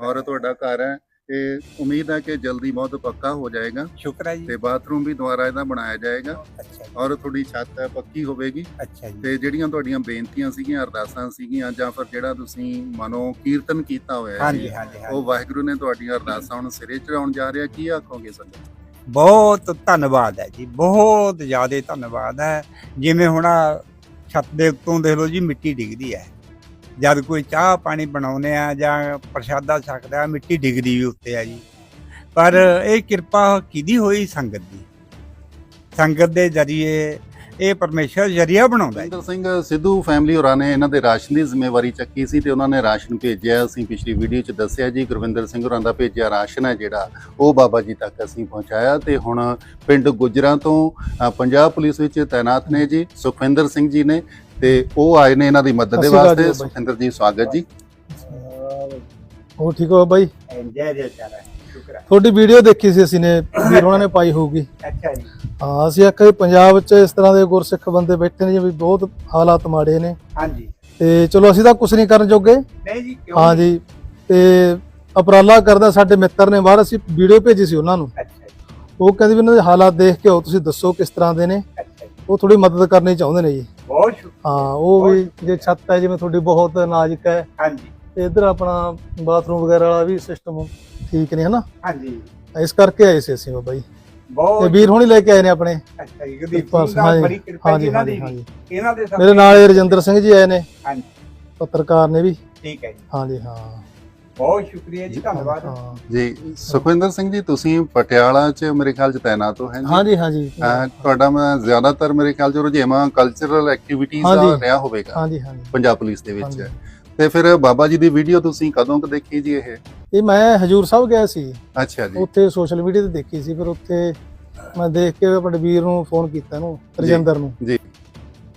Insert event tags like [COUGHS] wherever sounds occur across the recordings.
ਔਰ ਤੁਹਾਡਾ ਘਰ ਹੈ ਇਹ ਉਮੀਦ ਹੈ ਕਿ ਜਲਦੀ ਬਹੁਤ ਪੱਕਾ ਹੋ ਜਾਏਗਾ। ਸ਼ੁਕਰ ਹੈ ਜੀ। ਤੇ ਬਾਥਰੂਮ ਵੀ ਦੁਬਾਰਾ ਇਹਦਾ ਬਣਾਇਆ ਜਾਏਗਾ। ਅੱਛਾ ਜੀ। ਔਰ ਤੁਹਾਡੀ ਛੱਤ ਹੈ ਪੱਕੀ ਹੋਵੇਗੀ। ਅੱਛਾ ਜੀ। ਤੇ ਜਿਹੜੀਆਂ ਤੁਹਾਡੀਆਂ ਬੇਨਤੀਆਂ ਸੀਗੀਆਂ ਅਰਦਾਸਾਂ ਸੀਗੀਆਂ ਜਾਂ ਫਿਰ ਜਿਹੜਾ ਤੁਸੀਂ ਮਨੋਂ ਕੀਰਤਨ ਕੀਤਾ ਹੋਇਆ ਹੈ ਹਾਂਜੀ ਹਾਂਜੀ ਉਹ ਵਾਹਿਗੁਰੂ ਨੇ ਤੁਹਾਡੀਆਂ ਅਰਦਾਸਾਂ ਹੁਣ ਸਿਰੇ ਚੜਾਉਣ ਜਾ ਰਿਹਾ ਕੀ ਆਖੋਗੇ ਸੰਗਤ ਬਹੁਤ ਧੰਨਵਾਦ ਹੈ ਜੀ ਬਹੁਤ ਜ਼ਿਆਦਾ ਧੰਨਵਾਦ ਹੈ। ਜਿਵੇਂ ਹੁਣ ਆਹ ਛੱਤ ਦੇ ਉੱਤੋਂ ਦੇਖ ਲਓ ਜੀ ਮਿੱਟੀ ਡਿੱਗਦੀ ਹੈ। ਜਦ ਕੋਈ ਚਾਹ ਪਾਣੀ ਬਣਾਉਨੇ ਆ ਜਾਂ ਪ੍ਰਸ਼ਾਦਾ ਛਕਦਾ ਮਿੱਟੀ ਡਿੱਗਦੀ ਵੀ ਉੱਤੇ ਆ ਜੀ। ਪਰ ਇਹ ਕਿਰਪਾ ਕਿਹਦੀ ਹੋਈ? ਸੰਗਤ ਦੀ। ਸੰਗਤ ਦੇ ਜ਼ਰੀਏ ਇਹ ਪਰਮੇਸ਼ਰ ਜ਼ਰੀਆ ਬਣਾਉਂਦਾ ਹੈ ਸਿੰਦਰ ਸਿੰਘ, ਸਿੱਧੂ ਫੈਮਿਲੀ ਹੋਰਾਂ ਨੇ ਇਹਨਾਂ ਦੇ ਰਾਸ਼ਨ ਦੀ ਜ਼ਿੰਮੇਵਾਰੀ ਚੱਕੀ ਸੀ ਤੇ ਉਹਨਾਂ ਨੇ ਰਾਸ਼ਨ ਭੇਜਿਆ। ਅਸੀਂ ਪਿਛਲੀ ਵੀਡੀਓ 'ਚ ਦੱਸਿਆ ਜੀ, ਗੁਰਵਿੰਦਰ ਸਿੰਘ ਹੋਰਾਂ ਦਾ ਭੇਜਿਆ ਰਾਸ਼ਨ ਹੈ ਜਿਹੜਾ ਉਹ ਬਾਬਾ ਜੀ ਤੱਕ ਅਸੀਂ ਪਹੁੰਚਾਇਆ ਤੇ ਹੁਣ ਪਿੰਡ ਗੁਜਰਾਂ ਤੋਂ ਪੰਜਾਬ ਪੁਲਿਸ ਵਿੱਚ ਤਾਇਨਾਤ ਨੇ ਜੀ। ਸੁਖਵਿੰਦਰ ਸਿੰਘ ਜੀ ਨੇ ਤੇ ਉਹ ਆਏ ਨੇ ਇਹਨਾਂ ਦੀ ਮਦਦ ਦੇ ਸਤਿ ਸ਼੍ਰੀ ਅਕਾਲ ਵਾਸਤੇ। ਜੀ ਜੀ। ਜੀ ਸਵਾਗਤ ਜੀ। ਹੋਰ ਠੀਕ ਹੋ ਬਾਈ? ਜੈ ਜੈ ਸ਼ੁਕਰ ਹੈ ਤੁਹਾਡੀ ਵੀਡੀਓ ਦੇਖੀ ਸੀ ਅਸੀਂ ਨੇ ਵੀਰ ਉਹਨਾਂ ਨੇ ਪਾਈ ਹੋਊਗੀ। ਅੱਛਾ ਜੀ। ਹਾਂ ਅਸੀਂ ਆਖਿਆ ਵੀ ਪੰਜਾਬ ਵਿੱਚ ਇਸ ਤਰ੍ਹਾਂ ਦੇ ਗੁਰਸਿੱਖ ਬੰਦੇ ਬੈਠੇ ਨੇ ਜਿਵੇਂ ਬਹੁਤ ਹਾਲਾਤ ਮਾੜੇ ਨੇ। ਹਾਂਜੀ। ਤੇ ਚਲੋ ਅਸੀਂ ਤਾਂ ਕੁਝ ਨਹੀਂ ਕਰਨ ਜੋਗੇ। ਨਹੀਂ ਜੀ ਕਿਉਂ ਹਾਂ ਜੀ ਤੇ ਉਪਰਾਲਾ ਕਰਦਾ ਸਾਡੇ ਮਿੱਤਰ ਨੇ ਬਾਹਰ ਅਸੀਂ ਵੀਡੀਓ ਭੇਜੀ ਸੀ ਉਹਨਾਂ ਨੂੰ। ਅੱਛਾ ਜੀ। ਉਹ ਕਹਿੰਦੇ ਵੀ ਇਹਨਾਂ ਦੇ ਹਾਲਾਤ ਦੇਖ ਕੇ ਆਓ ਤੁਸੀਂ ਦੱਸੋ ਕਿਸ ਤਰ੍ਹਾਂ ਦੇ ਨੇ। ਅੱਛਾ ਜੀ। ਉਹ ਥੋੜੀ ਮਦਦ ਕਰਨੀ ਚਾਹੁੰਦੇ ਨੇ ਜੀ। ਹਾਂ ਉਹ ਵੀ ਜੇ ਛੱਤ ਹੈ ਜਿਵੇਂ ਤੁਹਾਡੀ ਬਹੁਤ ਨਾਜ਼ੁਕ ਹੈ। ਹਾਂਜੀ। ਤੇ ਇੱਧਰ ਆਪਣਾ ਬਾਥਰੂਮ ਵਗੈਰਾ ਵਾਲਾ ਵੀ ਸਿਸਟਮ ਠੀਕ ਨਹੀਂ ਹਨਾ? ਹਾਂਜੀ। ਇਸ ਕਰਕੇ ਆਏ ਸੀ ਅਸੀਂ ਬਾਬਾ ਜੀ। ਤੇ ਬਹੁਤ ਵੀਰ ਹੁਣੀ ਲੈ ਕੇ ਆਏ ਨੇ ਆਪਣੇ। ਅੱਛਾ ਜੀ ਗੁਰਦੀਪ ਕਿਰਪਾ ਸਿੰਘ ਦਾ ਹਾਂਜੀ, ਬੜੀ ਕਿਰਪਾ ਜੀ ਹਾਂਜੀ ਇਹਨਾਂ ਹਾਂਜੀ ਦੀ ਹਾਂਜੀ। ਵੀ। ਇਹਨਾਂ ਦੇ ਮੇਰੇ ਨਾਲ ਰਜਿੰਦਰ ਸਿੰਘ ਜੀ ਆਏ ਨੇ। ਹਾਂਜੀ। ਪੱਤਰਕਾਰ ਨੇ ਵੀ। ਠੀਕ ਹੈ ਜੀ। ਹਾਂਜੀ ਹਾਂ। ਬਹੁਤ ਸ਼ੁਕਰੀਆ ਜੀ ਧੰਨਵਾਦ। ਜੀ ਸੁਖਵਿੰਦਰ ਸਿੰਘ ਜੀ ਤੁਸੀਂ ਪਟਿਆਲਾ 'ਚ ਮੇਰੇ ਖਿਆਲ 'ਚ ਤਾਇਨਾਤ ਹੋ ਹੈ ਜੀ? ਹਾਂਜੀ ਹਾਂਜੀ। ਤੁਹਾਡਾ ਮੈਂ ਜ਼ਿਆਦਾਤਰ ਮੇਰੇ ਖਿਆਲ 'ਚ ਰੁਝੇਵਾਂ ਕਲਚਰਲ ਐਕਟੀਵਿਟੀਜ਼ ਦਾ। ਰਿਹਾ ਹੋਵੇਗਾ ਹਾਂਜੀ ਹਾਂਜੀ। ਪੰਜਾਬ ਪੁਲਿਸ ਦੇ ਵਿੱਚ। ਤੇ ਫਿਰ ਬਾਬਾ ਜੀ ਦੀ ਵੀਡੀਓ ਤੁਸੀਂ ਕਦੋਂ ਕ ਦੇਖੀ ਜੀ ਇਹ? ਇਹ ਮੈਂ ਹਜੂਰ ਸਾਹਿਬ ਗਿਆ ਸੀ। ਅੱਛਾ ਜੀ। ਉੱਥੇ ਸੋਸ਼ਲ ਮੀਡੀਆ ਤੇ ਦੇਖੀ ਸੀ ਫਿਰ ਉੱਥੇ ਮੈਂ ਦੇਖ ਕੇ ਆਪਣੇ ਵੀਰ ਨੂੰ ਫੋਨ ਕੀਤਾ ਇਹਨੂੰ ਰਜਿੰਦਰ ਨੂੰ। ਜੀ।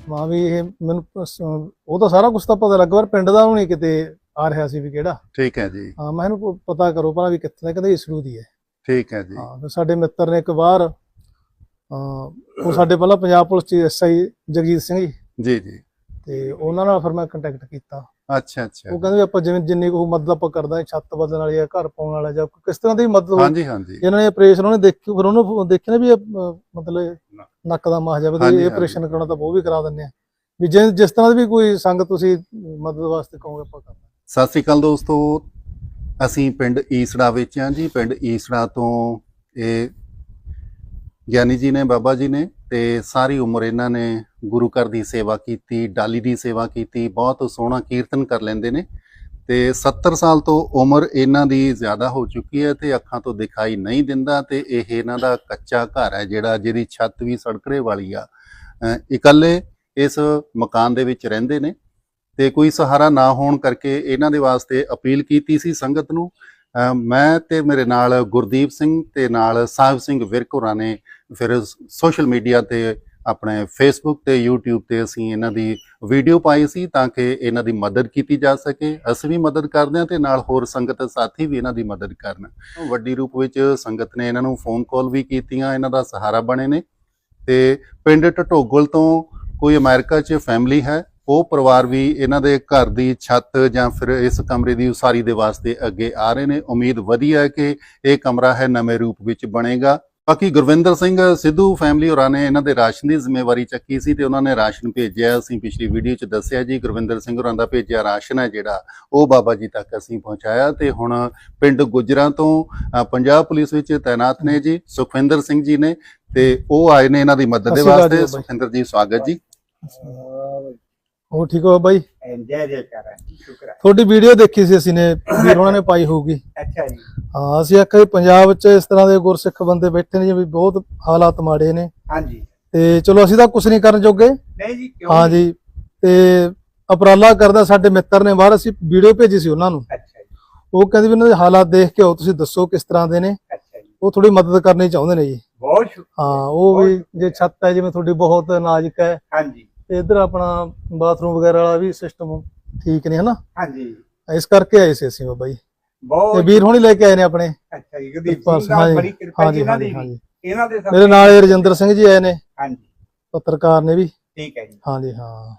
ਮਾਂ ਵੀ ਇਹ ਮੈਨੂੰ ਉਹ ਤਾਂ ਸਾਰਾ ਕੁਝ ਤਾਂ ਪਤਾ ਲੱਗਾ ਪਰ ਪਿੰਡ ਦਾ ਨੂੰ ਨਹੀਂ ਕਿਤੇ ਆ ਰਿਹਾ ਸੀ ਵੀ ਕਿਹੜਾ? ਠੀਕ ਹੈ ਜੀ। ਹਾਂ ਮੈਂ ਇਹਨੂੰ ਪਤਾ ਕਰੋ ਭਲਾ ਵੀ ਕਿੱਥੇ ਦਾ ਕਹਿੰਦੇ ਇਸਰੂ ਦੀ ਹੈ। ਠੀਕ ਹੈ ਜੀ। ਹਾਂ ਫਿਰ ਸਾਡੇ ਮਿੱਤਰ ਨੇ ਇੱਕ ਵਾਰ ਉਹ ਸਾਡੇ ਪਹਿਲਾਂ ਪੰਜਾਬ ਪੁਲਿਸ ਚ ਐਸਆਈ ਜਗਜੀਤ ਸਿੰਘ ਜੀ। ਜੀ ਜੀ। ਤੇ ਉਹਨਾਂ ਨਾਲ ਫਿਰ ਮੈਂ ਕੰਟੈਕਟ ਕੀਤਾ। ਅੱਛਾ ਅੱਛਾ। ਉਹ ਕਹਿੰਦੇ ਆਪਾਂ ਜਿਵੇਂ ਜਿੰਨੀ ਕੁ ਮਦਦ ਆਪਾਂ ਕਰਦਾ ਛੱਤ ਬਦਲਣ ਵਾਲੀ ਆ ਘਰ ਪਾਉਣ ਵਾਲਾ ਜਾਂ ਕਿਸ ਤਰ੍ਹਾਂ ਦੀ ਮਦਦ ਹਾਂਜੀ ਹਾਂਜੀ। ਇਹਨਾਂ ਨੇ ਆਪਰੇਸ਼ਨ ਉਹਨੇ ਦੇਖੀ ਫਿਰ ਉਹਨੂੰ ਦੇਖਿਆ ਵੀ ਮਤਲਬ ਨੱਕ ਦਾ ਮਾਹ ਜਾਵੇ ਹਾਂਜੀ, ਇਹ। ਆਪਰੇਸ਼ਨ ਕਰਾਉਣਾ ਤਾਂ ਉਹ ਵੀ ਕਰਾ ਦਿੰਦੇ ਆ। ਵੀ ਜੇ ਜਿਸ ਤਰ੍ਹਾਂ ਦੀ ਵੀ ਕੋਈ ਸੰਗਤ ਤੁਸੀਂ ਮਦਦ ਵਾਸਤੇ ਕਹੋਗੇ ਆਪਾਂ ਕਰ ਸਤਿ ਸ੍ਰੀ ਅਕਾਲ ਦੋਸਤੋ। ਅਸੀਂ ਪਿੰਡ ਈਸੜਾ ਵਿੱਚ ਹਾਂ ਜੀ। ਪਿੰਡ ਈਸੜਾ ਤੋਂ ਇਹ ਗਿਆਨੀ ਜੀ ਨੇ, ਬਾਬਾ ਜੀ ਨੇ ਤੇ ਸਾਰੀ ਉਮਰ ਇਹਨਾਂ ਨੇ ਗੁਰੂ ਘਰ ਦੀ ਸੇਵਾ ਕੀਤੀ, ਡਾਲੀ ਦੀ ਸੇਵਾ ਕੀਤੀ, ਬਹੁਤ ਸੋਹਣਾ ਕੀਰਤਨ ਕਰ ਲੈਂਦੇ ਨੇ ਤੇ 70 ਸਾਲ ਤੋਂ ਉਮਰ ਇਹਨਾਂ ਦੀ ਜ਼ਿਆਦਾ ਹੋ ਚੁੱਕੀ ਹੈ ਤੇ ਅੱਖਾਂ ਤੋਂ ਦਿਖਾਈ ਨਹੀਂ ਦਿੰਦਾ ਤੇ ਇਹ ਇਹਨਾਂ ਦਾ ਕੱਚਾ ਘਰ ਹੈ ਜਿਹੜਾ ਜਿਹਦੀ ਛੱਤ ਵੀ ਸੜਕੜੇ ਵਾਲੀ ਆ। ਇਕੱਲੇ ਇਸ ਮਕਾਨ ਦੇ ਵਿੱਚ ਰਹਿੰਦੇ ਨੇ ਤੇ ਕੋਈ ਸਹਾਰਾ ਨਾ ਹੋਣ ਕਰਕੇ ਇਹਨਾਂ ਦੇ ਵਾਸਤੇ ਅਪੀਲ ਕੀਤੀ ਸੀ ਸੰਗਤ ਨੂੰ। ਮੈਂ ਤੇ ਮੇਰੇ ਨਾਲ ਗੁਰਦੀਪ ਸਿੰਘ ਤੇ ਨਾਲ ਸਾਹਿਬ ਸਿੰਘ ਵਿਰਕ ਹੋਰਾਂ ਨੇ ਫਿਰ ਸੋਸ਼ਲ ਮੀਡੀਆ ਤੇ ਆਪਣੇ ਫੇਸਬੁੱਕ ਤੇ YouTube ਤੇ ਅਸੀਂ ਇਹਨਾਂ ਦੀ ਵੀਡੀਓ ਪਾਈ ਸੀ ਤਾਂ ਕਿ ਇਹਨਾਂ ਦੀ ਮਦਦ ਕੀਤੀ ਜਾ ਸਕੇ। ਅਸੀਂ ਵੀ ਮਦਦ ਕਰਦੇ ਹਾਂ ਤੇ ਨਾਲ ਹੋਰ ਸੰਗਤ ਸਾਥੀ ਵੀ ਇਹਨਾਂ ਦੀ ਮਦਦ ਕਰਨ। ਵੱਡੀ ਰੂਪ ਵਿੱਚ ਸੰਗਤ ਨੇ ਇਹਨਾਂ ਨੂੰ ਫੋਨ ਕਾਲ ਵੀ ਕੀਤੀਆਂ, ਇਹਨਾਂ ਦਾ ਸਹਾਰਾ ਬਣੇ ਨੇ। ਤੇ ਪਿੰਡ ਟਟੋਗਲ ਤੋਂ ਕੋਈ ਅਮਰੀਕਾ 'ਚ ਫੈਮਿਲੀ ਹੈ ਉਹ ਪਰਿਵਾਰ ਵੀ ਇਹਨਾਂ ਦੇ ਘਰ ਦੀ ਛੱਤ ਜਾਂ ਫਿਰ ਇਸ ਕਮਰੇ ਦੀ ਉਸਾਰੀ ਦੇ ਵਾਸਤੇ ਅੱਗੇ ਆ ਰਹੇ ਨੇ। ਉਮੀਦ ਵਧੀਆ ਹੈ ਕਿ ਇਹ ਕਮਰਾ ਹੈ ਨਵੇਂ ਰੂਪ ਵਿੱਚ ਬਣੇਗਾ। ਬਾਕੀ ਗੁਰਵਿੰਦਰ ਸਿੰਘ ਸਿੱਧੂ ਫੈਮਿਲੀ ਹੋਰਾਂ ਨੇ ਇਹਨਾਂ ਦੇ ਰਾਸ਼ਨ ਦੀ ਜ਼ਿੰਮੇਵਾਰੀ ਚੱਕੀ ਸੀ ਤੇ ਉਹਨਾਂ ਨੇ ਰਾਸ਼ਨ ਭੇਜਿਆ। ਅਸੀਂ ਪਿਛਲੀ ਵੀਡੀਓ 'ਚ ਦੱਸਿਆ ਜੀ ਗੁਰਵਿੰਦਰ ਸਿੰਘ ਹੋਰਾਂ ਦਾ ਭੇਜਿਆ ਰਾਸ਼ਨ ਹੈ ਜਿਹੜਾ ਉਹ ਬਾਬਾ ਜੀ ਤੱਕ ਅਸੀਂ ਪਹੁੰਚਾਇਆ ਤੇ ਹੁਣ ਪਿੰਡ ਗੁਜਰਾਂ ਤੋਂ ਪੰਜਾਬ ਪੁਲਿਸ ਵਿੱਚ ਤਾਇਨਾਤ ਨੇ ਜੀ ਸੁਖਵਿੰਦਰ ਸਿੰਘ ਜੀ ਨੇ ਤੇ ਉਹ ਆਏ ਨੇ ਇਹਨਾਂ ਦੀ ਮਦਦ ਦੇ ਵਾਸਤੇ। ਸੁਖਵਿੰਦਰ ਜੀ ਸਵਾਗਤ ਜੀ। ਹੋਰ ਠੀਕ ਹੋ ਬਾਈ? ਜੈ ਜੈ ਚਾਰਾ ਸ਼ੁਕਰ ਹੈ। ਤੁਹਾਡੀ ਵੀਡੀਓ ਦੇਖੀ ਸੀ ਅਸੀਂ ਨੇ ਵੀਰ ਉਹਨਾਂ ਨੇ ਪਾਈ ਹੋਊਗੀ। ਅੱਛਾ ਜੀ। ਹਾਂ ਅਸੀਂ ਆਖਿਆ ਪੰਜਾਬ ਵਿੱਚ ਇਸ ਤਰ੍ਹਾਂ ਦੇ ਗੁਰਸਿੱਖ ਬੰਦੇ ਬੈਠੇ ਨੇ ਜਿਵੇਂ ਬਹੁਤ ਹਾਲਾਤ ਮਾੜੇ ਨੇ। ਹਾਂਜੀ। ਤੇ ਚਲੋ ਅਸੀਂ ਤਾਂ ਕੁਝ ਨਹੀਂ ਕਰਨ ਜੋਗੇ। ਨਹੀਂ ਜੀ ਕਿਉਂ ਹਾਂ ਜੀ। ਤੇ ਉਪਰਾਲਾ ਕਰਦਾ ਸਾਡੇ ਮਿੱਤਰ ਨੇ ਬਾਹਰ ਅਸੀਂ ਵੀਡੀਓ ਭੇਜੀ ਸੀ ਉਹਨਾਂ ਨੂੰ। ਅੱਛਾ ਜੀ। ਉਹ ਕਹਿੰਦੇ ਵੀ ਇਹਨਾਂ ਦੇ ਹਾਲਾਤ ਦੇਖ ਕੇ ਆਓ ਤੁਸੀਂ ਦੱਸੋ ਕਿਸ ਤਰ੍ਹਾਂ ਦੇ ਨੇ। ਅੱਛਾ ਜੀ। ਉਹ ਥੋੜੀ ਮਦਦ ਕਰਨੀ ਚਾਹੁੰਦੇ ਨੇ ਜੀ। ਬਹੁਤ ਹਾਂ ਉਹ ਵੀ ਜੇ ਛੱਤ ਹੈ ਜਿਵੇਂ ਤੁਹਾਡੀ ਬਹੁਤ ਨਾਜ਼ੁਕ ਹੈ। ਹਾਂਜੀ। ਤੇ ਇੱਧਰ ਆਪਣਾ ਬਾਥਰੂਮ ਵਗੈਰਾ ਵਾਲਾ ਵੀ ਸਿਸਟਮ ਠੀਕ ਨਹੀਂ ਹਨਾ? ਹਾਂਜੀ। ਇਸ ਕਰਕੇ ਆਏ ਸੀ ਅਸੀਂ ਬਾਬਾ ਜੀ। ਤੇ ਬਹੁਤ ਵੀਰ ਹੁਣੀ ਲੈ ਕੇ ਆਏ ਨੇ ਆਪਣੇ। ਅੱਛਾ ਜੀ ਗੁਰਦੀਪ ਸਿੰਘ ਦਾ ਬੜੀ ਕਿਰਪਾ ਜੀ ਹਾਂਜੀ ਇਹਨਾਂ ਹਾਂਜੀ ਦੀ ਵੀ। ਹਾਂਜੀ। ਇਹਨਾਂ ਦੇ ਮੇਰੇ ਨਾਲ ਰਜਿੰਦਰ ਸਿੰਘ ਜੀ ਆਏ ਨੇ ਹਾਂਜੀ। ਪੱਤਰਕਾਰ ਨੇ ਵੀ। ਠੀਕ ਹੈ ਜੀ। ਹਾਂਜੀ ਹਾਂ।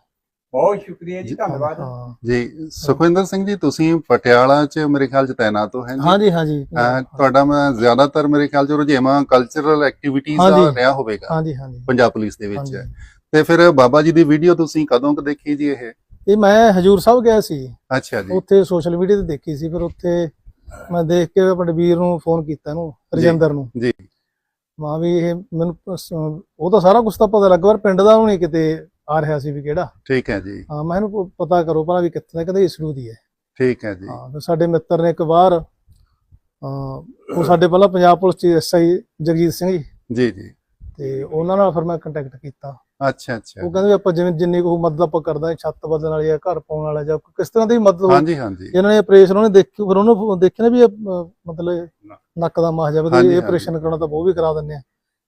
ਬਹੁਤ ਸ਼ੁਕਰੀਆ ਜੀ ਧੰਨਵਾਦ। ਹਾਂ ਜੀ ਸੁਖਵਿੰਦਰ ਸਿੰਘ ਜੀ ਤੁਸੀਂ ਪਟਿਆਲਾ 'ਚ ਮੇਰੇ ਖਿਆਲ 'ਚ ਤਾਇਨਾਤ ਹੋ ਹੈ ਜੀ? ਹਾਂਜੀ ਹਾਂਜੀ। ਤੁਹਾਡਾ ਮੈਂ ਜ਼ਿਆਦਾਤਰ ਮੇਰੇ ਖਿਆਲ 'ਚ ਰੁਝੇਵਾਂ ਕਲਚਰਲ ਐਕਟੀਵਿਟੀਜ਼ ਦਾ ਹਾਂਜੀ। ਰਿਹਾ ਹੋਵੇਗਾ। ਹਾਂਜੀ ਹਾਂਜੀ। ਪੰਜਾਬ ਪੁਲਿਸ ਦੇ ਵਿੱਚ। ਹਾਂਜੀ। ਤੇ ਫਿਰ ਬਾਬਾ ਜੀ ਦੀ ਵੀਡੀਓ ਤੁਸੀਂ ਕਦੋਂ ਕੁ ਦੇਖੀ ਜੀ ਇਹ? ਇਹ ਮੈਂ ਹਜੂਰ ਸਾਹਿਬ ਗਿਆ ਸੀ। ਅੱਛਾ ਜੀ। ਉੱਥੇ ਸੋਸ਼ਲ ਮੀਡੀਆ ਤੇ ਦੇਖੀ ਸੀ ਫਿਰ ਉੱਥੇ ਮੈਂ ਦੇਖ ਕੇ ਆਪਣੇ ਵੀਰ ਨੂੰ ਫੋਨ ਕੀਤਾ ਇਹਨੂੰ ਰਜਿੰਦਰ ਨੂੰ। ਜੀ। ਮਾਂ ਵੀ ਇਹ ਮੈਨੂੰ ਉਹ ਤਾਂ ਸਾਰਾ ਕੁਝ ਤਾਂ ਪਤਾ ਲੱਗਾ ਪਰ ਪਿੰਡ ਦਾ ਉਹ ਨਹੀਂ ਕਿਤੇ ਆ ਰਿਹਾ ਸੀ ਵੀ ਕਿਹੜਾ। ਠੀਕ ਹੈ ਜੀ। ਹਾਂ ਮੈਂ ਇਹਨੂੰ ਪਤਾ ਕਰੋ ਭਲਾ ਵੀ ਕਿੱਥੇ ਦਾ ਕਹਿੰਦੇ ਇਸਰੂ ਦੀ ਹੈ। ਠੀਕ ਹੈ ਜੀ। ਹਾਂ ਫਿਰ ਸਾਡੇ ਮਿੱਤਰ ਨੇ ਇੱਕ ਵਾਰ ਉਹ ਸਾਡੇ ਪਹਿਲਾਂ ਪੰਜਾਬ ਪੁਲਿਸ ਚ ਐਸਆਈ ਜਗਜੀਤ ਸਿੰਘ ਜੀ। ਜੀ ਜੀ। ਤੇ ਉਹਨਾਂ ਨਾਲ ਫਿਰ ਮੈਂ ਕੰਟੈਕਟ ਕੀਤਾ। ਅੱਛਾ ਅੱਛਾ। ਉਹ ਕਹਿੰਦੇ ਵੀ ਆਪਾਂ ਜਿਵੇਂ ਜਿੰਨੀ ਕੁ ਮਦਦ ਆਪਾਂ ਕਰਦਾ ਛੱਤ ਬਦਲਣ ਵਾਲੀ ਆ ਘਰ ਪਾਉਣ ਵਾਲਾ ਜਾਂ ਕਿਸ ਤਰ੍ਹਾਂ ਦੀ ਵੀ ਮਦਦ ਹਾਂਜੀ ਹਾਂਜੀ। ਇਹਨਾਂ ਨੇ ਆਪਰੇਸ਼ਨ ਉਹਨੇ ਦੇਖੀ ਫਿਰ ਉਹਨੂੰ ਦੇਖਿਆ ਨਾ ਵੀ ਮਤਲਬ ਨੱਕ ਦਾ ਮਾਹ ਜਾਵੇ ਇਹ। ਆਪਰੇਸ਼ਨ ਕਰਾਉਣਾ ਤਾਂ ਉਹ ਵੀ ਕਰਾ ਦਿੰਦੇ ਆ।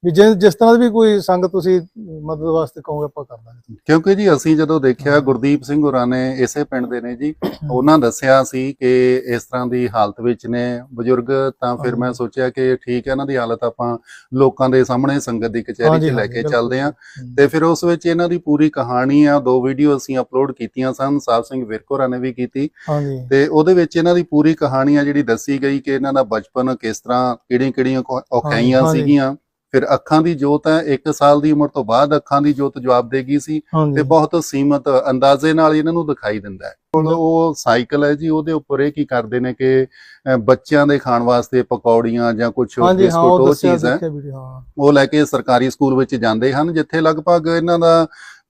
ਵੀ ਜੇ ਜਿਸ ਤਰ੍ਹਾਂ ਦੀ ਵੀ ਕੋਈ ਸੰਗਤ ਤੁਸੀਂ ਮਦਦ ਵਾਸਤੇ ਕਹੋਗੇ ਆਪਾਂ ਕਰ ਦਾਂਗੇ ਕਿਉਂਕਿ ਜੀ ਅਸੀਂ ਜਦੋਂ ਦੇਖਿਆ। ਗੁਰਦੀਪ ਸਿੰਘ ਹੋਰਾਂ ਨੇ ਇਸੇ ਪਿੰਡ ਦੇ ਨੇ ਜੀ [COUGHS] ਉਹਨਾਂ ਦੱਸਿਆ ਸੀ ਕਿ ਇਸ ਤਰ੍ਹਾਂ ਦੀ ਹਾਲਤ ਵਿੱਚ ਨੇ ਬਜ਼ੁਰਗ ਤਾਂ ਫਿਰ। ਮੈਂ ਸੋਚਿਆ ਕਿ ਠੀਕ ਹੈ ਇਹਨਾਂ ਦੀ ਹਾਲਤ ਆਪਾਂ ਲੋਕਾਂ ਦੇ ਸਾਹਮਣੇ ਸੰਗਤ ਦੀ ਕਚਹਿਰੀ 'ਚ ਲੈ ਕੇ। ਚੱਲਦੇ ਹਮ। ਤੇ ਫਿਰ ਉਸ ਵਿੱਚ ਇਹਨਾਂ ਦੀ ਪੂਰੀ ਕਹਾਣੀ ਆ ਦੋ ਵੀਡੀਓ ਅਸੀਂ ਅਪਲੋਡ ਕੀਤੀਆਂ ਸਨ ਸਾਹਿਬ ਸਿੰਘ ਵਿਰਕੋਰਾ ਨੇ ਵੀ ਕੀਤੀ ਹਾਂਜੀ ਤੇ ਉਹਦੇ ਵਿੱਚ ਇਹਨਾਂ ਦੀ ਪੂਰੀ ਕਹਾਣੀ ਆ ਜਿਹੜੀ ਦੱਸੀ ਗਈ ਕਿ ਇਹਨਾਂ ਦਾ ਬਚਪਨ ਕਿਸ ਤਰ੍ਹਾਂ ਕਿਹੜੀਆਂ ਕਿਹੜੀਆਂ ਔਖਾਈਆਂ। ਸੀਗੀਆਂ ਫਿਰ ਅੱਖਾਂ ਦੀ ਜੋਤ ਹੈ 1 ਸਾਲ ਦੀ ਉਮਰ ਤੋਂ ਬਾਅਦ ਅੱਖਾਂ ਦੀ ਜੋਤ ਜਵਾਬ ਦੇਗੀ ਸੀ ਤੇ ਬਹੁਤ ਸੀਮਤ ਅੰਦਾਜ਼ੇ ਨਾਲ ਇਹਨਾਂ ਨੂੰ ਦਿਖਾਈ ਦਿੰਦਾ ਹੈ। ਉਹ ਸਾਈਕਲ ਹੈ ਜੀ ਉਹਦੇ ਉੱਪਰ ਇਹ ਕੀ ਕਰਦੇ ਨੇ ਕਿ ਬੱਚਿਆਂ ਦੇ ਖਾਣ ਵਾਸਤੇ ਪਕੌੜੀਆਂ ਜਾਂ ਕੁਝ ਬਿਸਕੁਟ ਉਹ ਚੀਜ਼ ਹੈ ਉਹ ਲੈ ਕੇ ਸਰਕਾਰੀ ਸਕੂਲ ਵਿੱਚ ਜਾਂਦੇ ਹਨ ਜਿੱਥੇ ਲਗਭਗ ਇਹਨਾਂ ਦਾ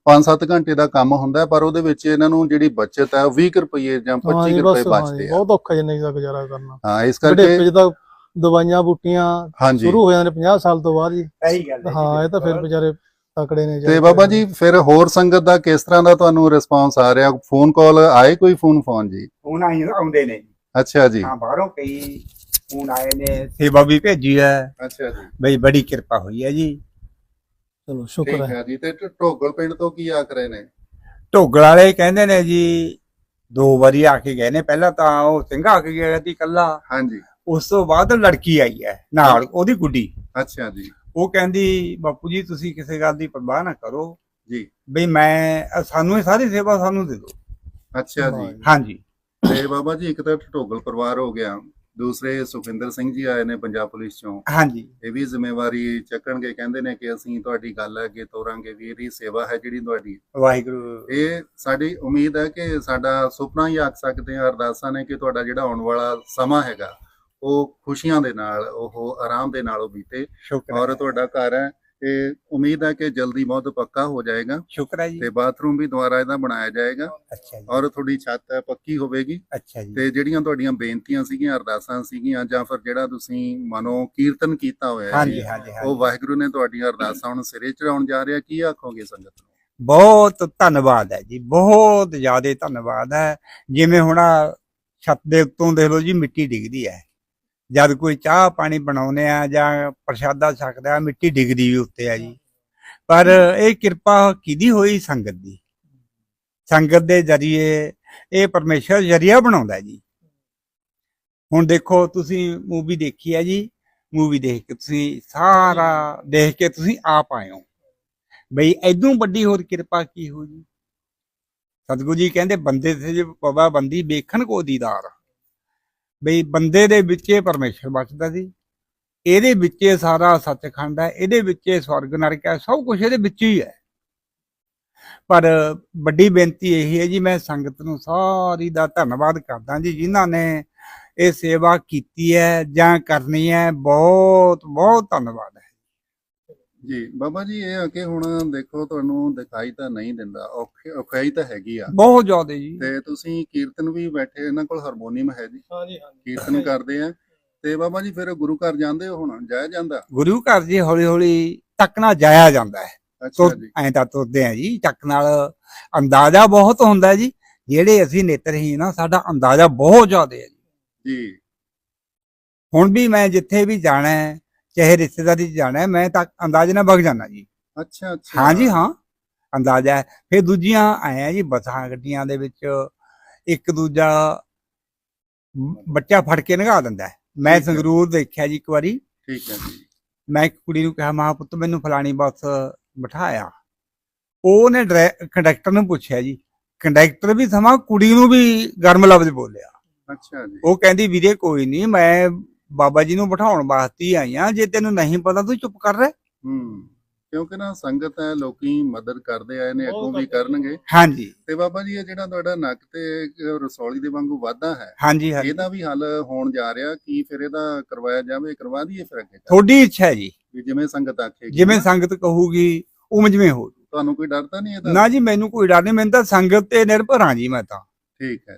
5-7 ਘੰਟੇ ਦਾ ਕੰਮ ਹੁੰਦਾ ਹੈ ਪਰ ਉਹਦੇ ਵਿੱਚ ਇਹਨਾਂ ਨੂੰ ਜਿਹੜੀ ਬਚਤ ਹੈ ਉਹ 20 ਰੁਪਏ ਜਾਂ 25 ਹਾਂਜੀ ਰੁਪਏ ਬਚਦੇ ਆ। ਬਹੁਤ ਔਖਾ ਜਿੰਨੇ ਦਾ ਗੁਜ਼ਾਰਾ ਕਰਨਾ। ਹਾਂ ਇਸ ਕਰਕੇ ਦਵਾਈਆਂ ਬੂਟੀਆਂ ਹਾਂਜੀ। ਸ਼ੁਰੂ ਹੋ ਜਾਂਦੇ ਨੇ 50 ਸਾਲ ਤੋਂ ਬਾਅਦ ਜੀ। ਸਹੀ ਗੱਲ ਹੈ ਹਾਂ ਇਹ ਤਾਂ ਫਿਰ। ਵਿਚਾਰੇ ਤਕੜੇ ਨੇ ਤੇ ਬਾਬਾ ਜੀ ਫਿਰ ਹੋਰ ਸੰਗਤ ਦਾ ਕਿਸ ਤਰ੍ਹਾਂ ਦਾ ਤੁਹਾਨੂੰ ਰਿਸਪਾਂਸ ਆ ਰਿਹਾ? ਫੋਨ ਕਾਲ ਆਏ ਕੋਈ ਫੋਨ ਫੋਨ ਜੀ? ਹੁਣ ਆਈ ਆਉਂਦੇ ਨੇ। ਅੱਛਾ ਜੀ। ਹਾਂ ਬਾਹਰੋਂ ਕਈ ਹੁਣ ਆਏ ਨੇ ਸੇਵਾ ਵੀ ਭੇਜੀ ਹੈ। ਅੱਛਾ ਜੀ। ਬਈ ਬੜੀ ਕਿਰਪਾ ਹੋਈ ਹੈ ਜੀ। ਚਲੋ ਸ਼ੁਕਰ ਹੈ। ਜੀ ਤੇ ਢੋਗਲ ਪਿੰਡ ਤੋਂ ਕੀ ਆਖ ਰਹੇ ਨੇ? ਢੋਗਲ ਵਾਲੇ ਕਹਿੰਦੇ ਨੇ ਜੀ ਦੋ ਵਾਰੀ ਆ ਕੇ ਗਏ ਨੇ ਪਹਿਲਾਂ ਤਾਂ ਉਹ ਸਿੰਘਾ ਆ ਕੇ ਗਿਆ ਸੀ ਕੱਲਾ ਹਾਂਜੀ। ਉਸ ਤੋਂ ਬਾਅਦ ਲੜਕੀ ਆਈ ਹੈ ਨਾਲ ਉਹਦੀ ਗੁੱਡੀ। ਅੱਛਾ ਜੀ। ਉਹ ਕਹਿੰਦੀ ਬਾਪੂ ਜੀ ਤੁਸੀਂ ਕਿਸੇ ਗੱਲ ਦੀ ਪਰਵਾਹ ਨਾ ਕਰੋ। ਜੀ। ਬਈ ਮੈਂ ਸਾਨੂੰ ਇਹ ਸਾਰੀ ਸੇਵਾ ਸਾਨੂੰ ਦੇ ਦਿਓ। ਅੱਛਾ ਜੀ। ਹਾਂਜੀ। ਤੇ ਬਾਬਾ ਜੀ ਇੱਕ ਤਾਂ ਢੋਗਲ ਪਰਿਵਾਰ ਹੋ ਗਿਆ। ਦੂਸਰੇ ਸੁਖਿੰਦਰ ਸਿੰਘ ਜੀ ਆਏ ਨੇ ਪੰਜਾਬ ਪੁਲਿਸ ਚੋਂ। ਹਾਂਜੀ। ਇਹ ਵੀ ਜ਼ਿੰਮੇਵਾਰੀ ਚੱਕਣਗੇ। ਕਹਿੰਦੇ ਨੇ ਕਿ ਅਸੀਂ ਤੁਹਾਡੀ ਗੱਲ ਅੱਗੇ ਤੋਰਾਂਗੇ ਵੀ ਇਹਦੀ ਸੇਵਾ ਹੈ ਜਿਹੜੀ ਤੁਹਾਡੀ। ਵਾਹਿਗੁਰੂ। ਇਹ ਸਾਡੀ ਉਮੀਦ ਹੈ ਕਿ ਸਾਡਾ ਸੁਪਨਾ ਹੀ ਆਖ ਸਕਦੇ ਹਾਂ ਅਰਦਾਸਾਂ ਨੇ ਕਿ ਤੁਹਾਡਾ ਜਿਹੜਾ ਆਉਣ ਵਾਲਾ ਸਮਾਂ ਹੈਗਾ ਉਹ ਖੁਸ਼ੀਆਂ ਦੇ ਨਾਲ ਉਹ ਆਰਾਮ ਦੇ ਨਾਲ ਉਹ ਬੀਤੇ। ਔਰ ਤੁਹਾਡਾ ਘਰ ਹੈ ਇਹ ਉਮੀਦ ਹੈ ਕਿ ਜਲਦੀ ਬਹੁਤ ਪੱਕਾ ਹੋ ਜਾਏਗਾ। ਸ਼ੁਕਰ ਹੈ ਜੀ। ਤੇ ਬਾਥਰੂਮ ਵੀ ਦੁਬਾਰਾ ਇਹਦਾ ਬਣਾਇਆ ਜਾਏਗਾ। ਅੱਛਾ ਜੀ। ਔਰ ਤੁਹਾਡੀ ਛੱਤ ਹੈ ਪੱਕੀ ਹੋਵੇਗੀ। ਅੱਛਾ ਜੀ। ਤੇ ਜਿਹੜੀਆਂ ਤੁਹਾਡੀਆਂ ਬੇਨਤੀਆਂ ਸੀਗੀਆਂ ਅਰਦਾਸਾਂ ਸੀਗੀਆਂ ਜਾਂ ਫਿਰ ਜਿਹੜਾ ਤੁਸੀਂ ਮਨੋਂ ਕੀਰਤਨ ਕੀਤਾ ਹੋਇਆ ਹੈ ਹਾਂਜੀ ਹਾਂਜੀ ਉਹ ਵਾਹਿਗੁਰੂ ਨੇ ਤੁਹਾਡੀਆਂ ਅਰਦਾਸਾਂ ਹੁਣ ਸਿਰੇ ਚੜਾਉਣ ਜਾ ਰਿਹਾ ਕੀ ਆਖੋਗੇ ਸੰਗਤ ਨੂੰ? ਬਹੁਤ ਧੰਨਵਾਦ ਹੈ ਜੀ ਬਹੁਤ ਜ਼ਿਆਦਾ ਧੰਨਵਾਦ ਹੈ। ਜਿਵੇਂ ਹੁਣ ਛੱਤ ਦੇ ਉੱਤੋਂ ਦੇਖ ਲਓ ਜੀ ਮਿੱਟੀ ਡਿੱਗਦੀ ਹੈ। ਜਦ ਕੋਈ ਚਾਹ ਪਾਣੀ ਬਣਾਉਨੇ ਆ ਜਾਂ ਪ੍ਰਸ਼ਾਦਾ ਛਕਦਾ ਹੈ, ਮਿੱਟੀ ਡਿੱਗਦੀ ਵੀ ਉੱਤੇ ਆ ਜੀ। ਪਰ ਇਹ ਕਿਰਪਾ ਕਿਹਦੀ ਹੋਈ? ਸੰਗਤ ਦੀ। ਸੰਗਤ ਦੇ ਜਰੀਏ ਇਹ ਪਰਮੇਸ਼ਰ ਜਰੀਆ ਬਣਾਉਂਦਾ ਜੀ। ਹੁਣ ਦੇਖੋ ਤੁਸੀਂ ਮੂਵੀ ਦੇਖੀ ਹੈ ਜੀ। ਮੂਵੀ ਦੇਖ ਕੇ ਤੁਸੀਂ ਸਾਰਾ ਦੇਖ ਕੇ ਤੁਸੀਂ ਆਪ ਆਏ ਹੋ। ਬਈ ਐਦੋਂ ਵੱਡੀ ਹੋਰ ਕਿਰਪਾ ਕੀ ਹੋ ਜੀ? ਸਤਿਗੁਰੂ ਜੀ ਕਹਿੰਦੇ ਬੰਦੇ ਤੇ ਜੇ ਪਵਾ ਬੰਦੀ ਵੇਖਣ ਕੋ ਦੀਦਾਰ ਬਈ ਬੰਦੇ ਦੇ ਵਿੱਚੇ ਪਰਮੇਸ਼ਰ ਬਚਦਾ ਸੀ ਇਹਦੇ ਵਿੱਚੇ ਸਾਰਾ ਸੱਚਖੰਡ ਹੈ, ਇਹਦੇ ਵਿੱਚੇ ਸਵਰਗ ਨਰਕ ਹੈ, ਸਭ ਕੁਝ ਇਹਦੇ ਵਿੱਚ ਹੀ ਹੈ। ਪਰ ਵੱਡੀ ਬੇਨਤੀ ਇਹ ਹੈ ਜੀ, ਮੈਂ ਸੰਗਤ ਨੂੰ ਸਾਰੀ ਦਾ ਧੰਨਵਾਦ ਕਰਦਾ ਜੀ, ਜਿਨ੍ਹਾਂ ਨੇ ਇਹ ਸੇਵਾ ਕੀਤੀ ਹੈ ਜਾਂ ਕਰਨੀ ਹੈ ਬਹੁਤ ਬਹੁਤ ਧੰਨਵਾਦ ਹੈ। ਜੀ ਬਾਬਾ ਜੀ ਇਹ ਆ ਕਿ ਹੁਣ ਦੇਖੋ ਤੁਹਾਨੂੰ ਦਿਖਾਈ ਤਾਂ ਨਹੀਂ ਦਿੰਦਾ ਔਖੇ ਔਖਾਈ ਤਾਂ ਹੈਗੀ ਆ। ਬਹੁਤ ਜ਼ਿਆਦਾ ਜੀ। ਤੇ ਤੁਸੀਂ ਕੀਰਤਨ ਵੀ ਬੈਠੇ ਇਹਨਾਂ ਕੋਲ ਹਾਰਮੋਨੀਅਮ ਹੈ ਜੀ। ਹਾਂਜੀ ਹਾਂਜੀ। ਕੀਰਤਨ ਕਰਦੇ ਆ। ਤੇ ਬਾਬਾ ਜੀ ਫਿਰ ਗੁਰੂ ਘਰ ਜਾਂਦੇ ਹੋ ਹੁਣ? ਜਾਇਆ ਜਾਂਦਾ? ਗੁਰੂ ਘਰ ਜੀ ਹੌਲੀ ਹੌਲੀ ਤੱਕ ਨਾ ਜਾਇਆ ਜਾਂਦਾ ਹੈ। ਅੱਛਾ ਜੀ। ਐਂ ਤਾਂ ਤੁਰਦੇ ਆ ਜੀ ਚੱਕ ਨਾਲ ਅੰਦਾਜ਼ਾ ਬਹੁਤ ਹੁੰਦਾ ਹੈ ਜੀ। ਜਿਹੜੇ ਅਸੀਂ ਨੇਤਰਹੀਨ ਆ ਸਾਡਾ ਅੰਦਾਜ਼ਾ ਬਹੁਤ ਜ਼ਿਆਦਾ ਹੈ ਜੀ। ਜੀ। ਹੁਣ ਵੀ ਮੈਂ ਜਿੱਥੇ ਵੀ ਜਾਣਾ ਹੈ ਚਾਹੇ ਰਿਸ਼ਤੇਦਾਰੀ 'ਚ ਜਾਣਾ ਹੈ ਮੈਂ ਤਾਂ ਅੰਦਾਜ਼ੇ ਨਾਲ ਵਗ ਜਾਣਾ ਜੀ। ਅੱਛਾ ਅੱਛਾ। ਹਾਂ ਜੀ ਹਾਂ। ਅੰਦਾਜ਼ਾ ਹੈ। ਫਿਰ ਦੂਜੀਆਂ ਆਏ ਆ ਜੀ ਬੱਸਾਂ ਗੱਡੀਆਂ ਦੇ ਵਿੱਚ ਇੱਕ ਦੂਜਾ ਬੱਚਾ ਫੜ ਕੇ ਨਗਾ ਦਿੰਦਾ ਹੈ। ਮੈਂ ਠੀਕ ਹੈ। ਸੰਗਰੂਰ ਦੇਖਿਆ ਜੀ ਇੱਕ ਵਾਰੀ। ਠੀਕ ਹੈ ਜੀ। ਮੈਂ ਇੱਕ ਕੁੜੀ ਨੂੰ ਕਿਹਾ ਮਾਂ ਪੁੱਤ ਮੈਨੂੰ ਫਲਾਣੀ ਬੱਸ ਬਿਠਾਇਆ। ਉਹਨੇ ਡਰਾਈ- ਕੰਡਕਟਰ ਨੂੰ ਪੁੱਛਿਆ ਜੀ। ਕੰਡਕਟਰ ਵੀ ਸਮਾਂ ਕੁੜੀ ਨੂੰ ਵੀ ਗਰਮ ਲਫ਼ਜ਼ ਬੋਲਿਆ। ਅੱਛਾ ਜੀ। ਉਹ ਕਹਿੰਦੀ ਵੀਰੇ ਕੋਈ ਨਹੀਂ ਮੈਂ ਬਾਬਾ ਜੀ ਨੂੰ ਬਿਠਾਉਣ ਵਾਸਤੇ ਹੀ ਆਈ ਆ ਜੇ ਤੈਨੂੰ ਨਹੀਂ ਪਤਾ ਤੂੰ ਚੁੱਪ ਕਰ ਰਹਿ। ਹੂੰ ਕਿਉਂਕਿ ਨਾ ਸੰਗਤ ਹੈ ਲੋਕੀ ਮਦਦ ਕਰਦੇ ਆਏ ਨੇ ਅੱਗੋਂ ਵੀ ਕਰਨਗੇ। ਹਾਂਜੀ। ਤੇ ਬਾਬਾ ਜੀ ਇਹ ਜਿਹੜਾ ਤੁਹਾਡਾ ਨੱਕ ਤੇ ਰਸੌਲੀ ਦੇ ਵਾਂਗੂ ਵਾਧਾ ਹੈ ਹਾਂਜੀ ਹਾਂਜੀ। ਇਹਦਾ ਵੀ ਹੱਲ ਹੋਣ ਜਾ ਰਿਹਾ ਕੀ ਫਿਰ ਇਹਦਾ ਕਰਵਾਇਆ ਜਾਵੇ ਕਰਵਾ ਦਈਏ ਫਿਰ ਅੱਗੇ? ਤੁਹਾਡੀ ਇੱਛਾ ਹੈ ਜੀ। ਜਿਵੇਂ ਸੰਗਤ ਆਖੇਗੀ ਜਿਵੇਂ ਸੰਗਤ ਕਹੂਗੀ ਉਵੇਂ ਜਿਵੇਂ ਹੋ ਤੁਹਾਨੂੰ ਕੋਈ ਡਰ ਤਾਂ ਨਹੀਂ ਇਹਦਾ? ਨਾ ਜੀ ਮੈਨੂੰ ਕੋਈ ਡਰ ਨਹੀਂ ਮੈਨੂੰ ਤਾਂ ਸੰਗਤ ਤੇ ਨਿਰਭਰ ਹਾਂ ਜੀ ਮੈਂ ਤਾਂ। ਠੀਕ ਹੈ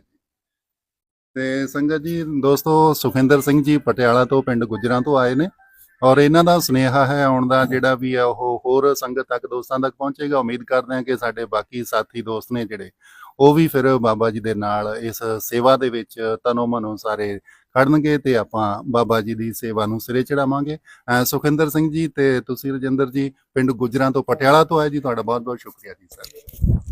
ਤੇ ਸੰਗਤ ਜੀ, ਦੋਸਤੋ ਸੁਖਿੰਦਰ ਸਿੰਘ ਜੀ ਪਟਿਆਲਾ ਤੋਂ, ਪਿੰਡ ਗੁਜਰਾਂ ਤੋਂ ਆਏ ਨੇ। ਔਰ ਇਹਨਾਂ ਦਾ ਸੁਨੇਹਾ ਹੈ ਆਉਣ ਦਾ ਜਿਹੜਾ ਵੀ ਹੈ ਉਹ ਹੋਰ ਸੰਗਤ ਤੱਕ, ਦੋਸਤਾਂ ਤੱਕ ਪਹੁੰਚੇਗਾ। ਉਮੀਦ ਕਰਦੇ ਹਾਂ ਕਿ ਸਾਡੇ ਬਾਕੀ ਸਾਥੀ ਦੋਸਤ ਨੇ ਜਿਹੜੇ, ਉਹ ਵੀ ਫਿਰ ਬਾਬਾ ਜੀ ਦੇ ਨਾਲ ਇਸ ਸੇਵਾ ਦੇ ਵਿੱਚ ਤਨੋ ਮਨੋ ਸਾਰੇ ਖੜਨਗੇ ਤੇ ਆਪਾਂ ਬਾਬਾ ਜੀ ਦੀ ਸੇਵਾ ਨੂੰ ਸਿਰੇ ਚੜਾਵਾਂਗੇ। ਅਹ ਸੁਖਿੰਦਰ ਸਿੰਘ ਜੀ ਤੇ ਤੁਸੀਂ ਰਜਿੰਦਰ ਜੀ, ਪਿੰਡ ਗੁਜਰਾਂ ਤੋਂ, ਪਟਿਆਲਾ ਤੋਂ ਆਏ ਜੀ। ਤੁਹਾਡਾ ਬਹੁਤ ਬਹੁਤ ਸ਼ੁਕਰੀਆ ਜੀ, ਸਰ।